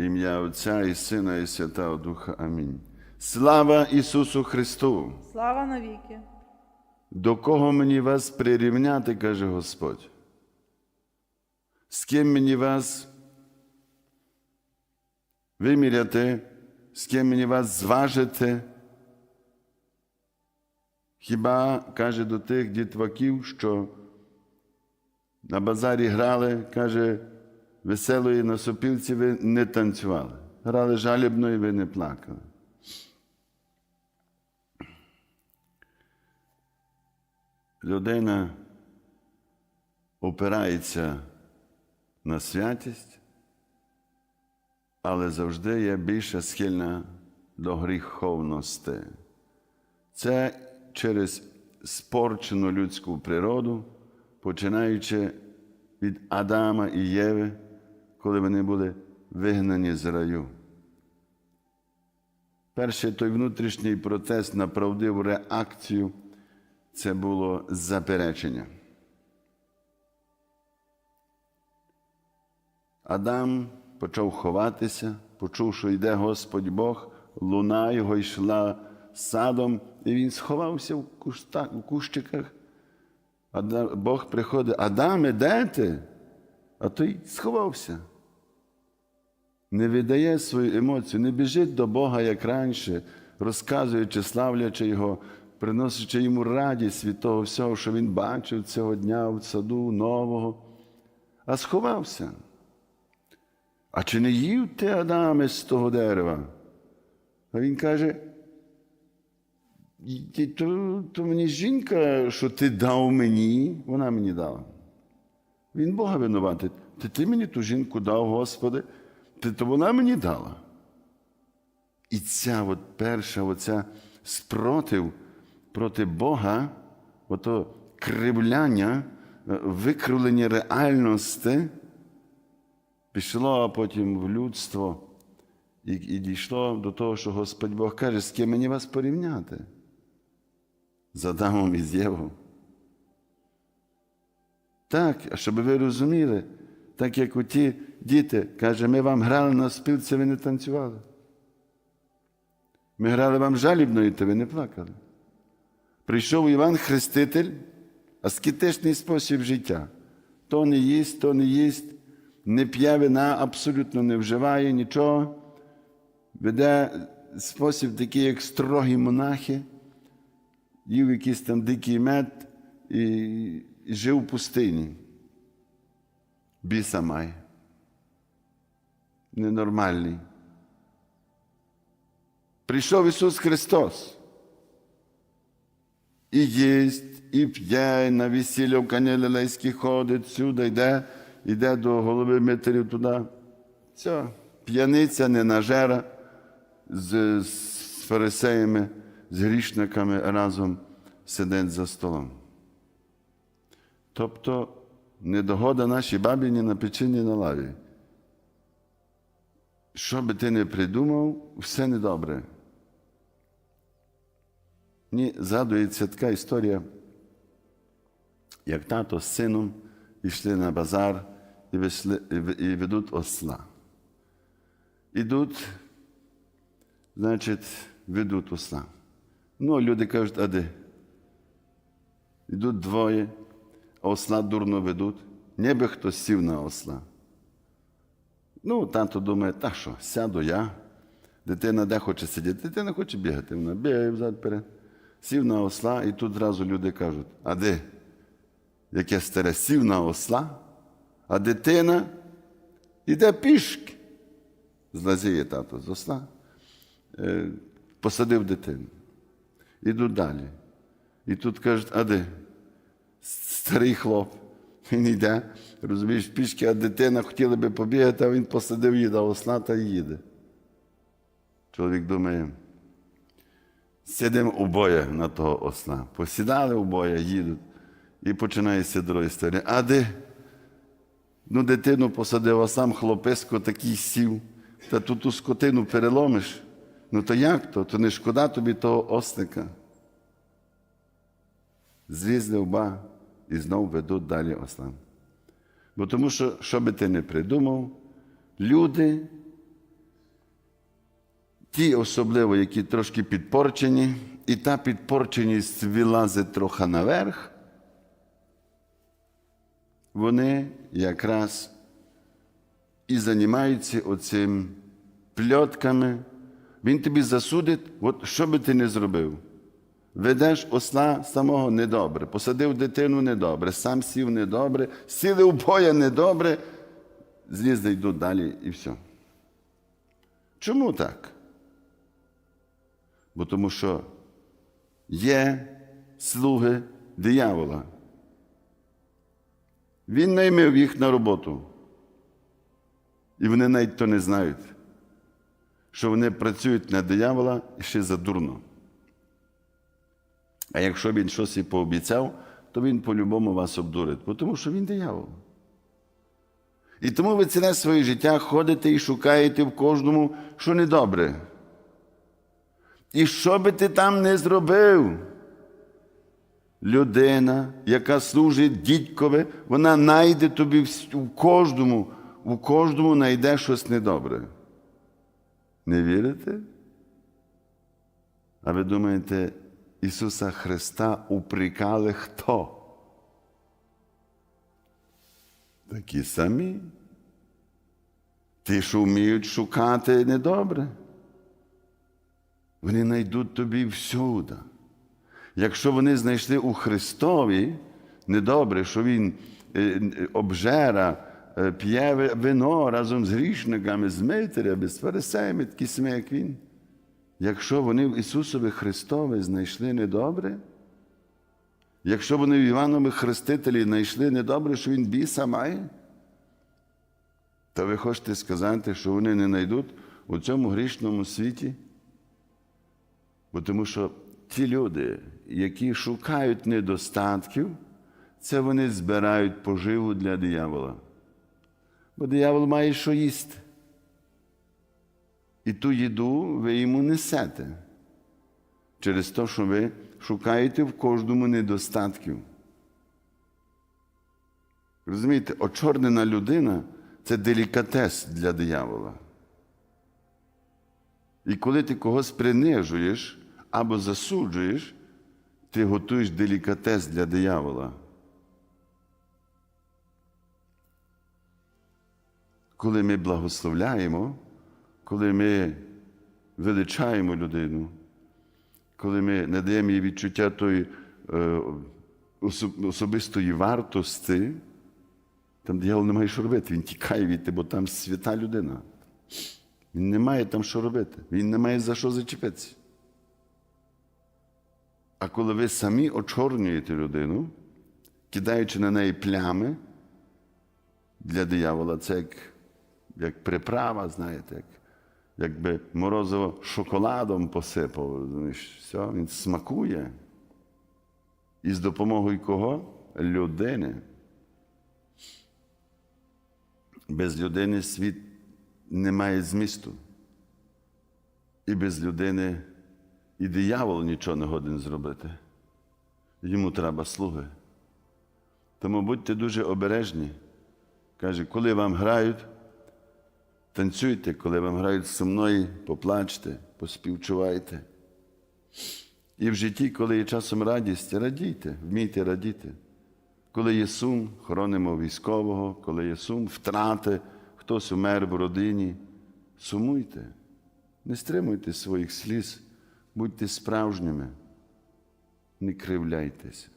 Ім'я Отця і Сина, і Святого Духа. Амінь. Слава Ісусу Христу! Слава навіки! До кого мені вас прирівняти, каже Господь? З ким мені вас виміряти, з ким мені вас зважити? Хіба каже до тих дітваків, що на базарі грали, каже, веселої на сопілці ви не танцювали. Грали жалібно і ви не плакали. Людина опирається на святість, але завжди є більше схильна до гріховності. Це через спорчену людську природу, починаючи від Адама і Єви, коли вони були вигнані з раю. Перший той внутрішній протест на правдиву реакцію це було заперечення. Адам почав ховатися, почув, що йде Господь Бог, луна його йшла садом, і він сховався в, куста, в кущиках. Ада- Бог приходить, Адаме, де ти? А той сховався. Не видає свою емоцію, не біжить до Бога, як раніше, розказуючи, славлячи Його, приносячи йому радість від того всього, що він бачив цього дня в саду нового, а сховався. А чи не їв ти Адаме з того дерева? А він каже, то, то мені жінка, що ти дав мені, вона мені дала. Він Бога винуватить. Ти, ти мені ту жінку дав, Господи, то вона мені дала. І ця от перша оця спротив проти Бога, ото кривляння, е, викривлення реальності, пішло потім в людство і, і дійшло до того, що Господь Бог каже, з ким мені вас порівняти? З Адамом і з Євом. Так, а щоб ви розуміли, так як у ті діти, каже, ми вам грали на спілці, ви не танцювали. Ми грали вам жалібною, то ви не плакали. Прийшов Іван Хреститель, аскетичний спосіб життя. То не їсть, то не їсть, не п'є вина, абсолютно не вживає нічого. Веде спосіб такий, як строгі монахи, їв якийсь там дикий мед і жив у пустині. Біса має. Ненормальний. Прийшов Ісус Христос. І їсть, і п'є, і на весілля в Канілелейській ходить, сюди йде, йде до голови Митерів туди. Все, п'яниця, ненажера з, з фарисеями, з грішниками разом сидить за столом. Тобто недогода нашій бабі ні на печі, ні на лаві. Що би ти не придумав, все недобре. Мені згадується така історія, як тато з сином йшли на базар і, вийшли, і ведуть осла. Ідуть, значить, ведуть осла. Ну, люди кажуть, а де? Йдуть двоє, осла дурно ведуть. Ніби хтось сів на осла. Ну, тато думає, та що, сяду я. Дитина де хоче сидіти, дитина хоче бігати, вона бігає взад перед. Сів на осла, і тут зразу люди кажуть: а де? Яке старе сів на осла, а дитина йде пішки. Злазіє тато з осла, е, посадив дитину. Ідуть далі. І тут кажуть, а де? Старий хлоп. Він йде, розумієш, пішки, а дитина хотіла би побігати, а він посадив її до осла та їде. Чоловік думає, сидимо обоє на того осла. Посідали обоє, їдуть. І починається друга історія. А де? Ну, дитину посадив, а сам хлописько такий сів. Та тут ту скотину переломиш. Ну то як то? То не шкода тобі того ослика. Зрізли оба і знов ведуть далі осла. Бо тому що, що би ти не придумав, люди ті особливо, які трошки підпорчені, і та підпорченість вилазить трохи наверх, вони якраз і займаються оцим пльотками. Він тобі засудить, от що би ти не зробив. Ведеш осла самого недобре, посадив дитину недобре, сам сів недобре, сіли у боя недобре, злізли йдуть далі і все. Чому так? Бо тому що є слуги диявола. Він наймив їх на роботу. І вони навіть то не знають, що вони працюють на диявола і ще задурно. А якщо він щось і пообіцяв, то він по-любому вас обдурить, тому що він диявол. І тому ви ціле своє життя ходите і шукаєте в кожному, що недобре. І що би ти там не зробив? Людина, яка служить дідькове, вона знайде тобі в кожному, у кожному знайде щось недобре. Не вірите? А ви думаєте, Ісуса Христа упрекали хто? Такі самі. Ті, що вміють шукати недобре. Вони знайдуть тобі всюди. Якщо вони знайшли у Христові недобре, що Він обжера, п'є вино разом з грішниками, з митерями, з фарисеями, такі самі, як Він. Якщо вони в Ісусові Христові знайшли недобре, якщо вони в Іванові Хрестителі знайшли недобре, що Він біса має, то ви хочете сказати, що вони не знайдуть у цьому грішному світі? Бо тому що ті люди, які шукають недостатків, це вони збирають поживу для диявола. Бо диявол має що їсти. І ту їду ви йому несете через те, що ви шукаєте в кожному недостатків. Розумієте, очорнена людина це делікатес для диявола. І коли ти когось принижуєш або засуджуєш, ти готуєш делікатес для диявола. Коли ми благословляємо, коли ми величаємо людину, коли ми надаємо їй відчуття тої е, особистої вартості, там диявол не має що робити, він тікає від тебе, бо там свята людина. Він не має там що робити, він не має за що зачепитися. А коли ви самі очорнюєте людину, кидаючи на неї плями для диявола, це як, як приправа, знаєте, як, якби морозиво шоколадом посипав, знаєш, все, він смакує. І з допомогою кого? Людини. Без людини світ не має змісту. І без людини і диявол нічого не годен зробити. Йому треба слуги. Тому будьте дуже обережні. Каже, коли вам грають, танцюйте, коли вам грають сумної, поплачте, поспівчувайте. І в житті, коли є часом радість, радійте, вмійте радіти. Коли є сум, хоронимо військового, коли є сум, втрати, хтось умер в родині, сумуйте, не стримуйте своїх сліз, будьте справжніми, не кривляйтеся.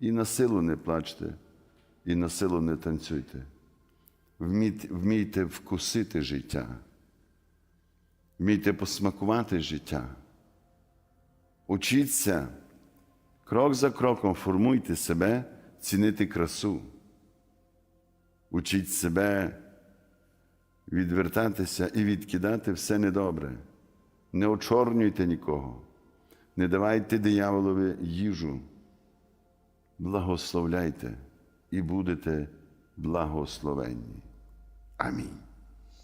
І на силу не плачте, і на силу не танцюйте. Вмійте, вкусити життя, вмійте посмакувати життя. Учіться. Крок за кроком формуйте себе, цінити красу. Учіть себе відвертатися і відкидати все недобре. Не очорнюйте нікого, не давайте дияволові їжу. Благословляйте і будете благословенні. Амінь.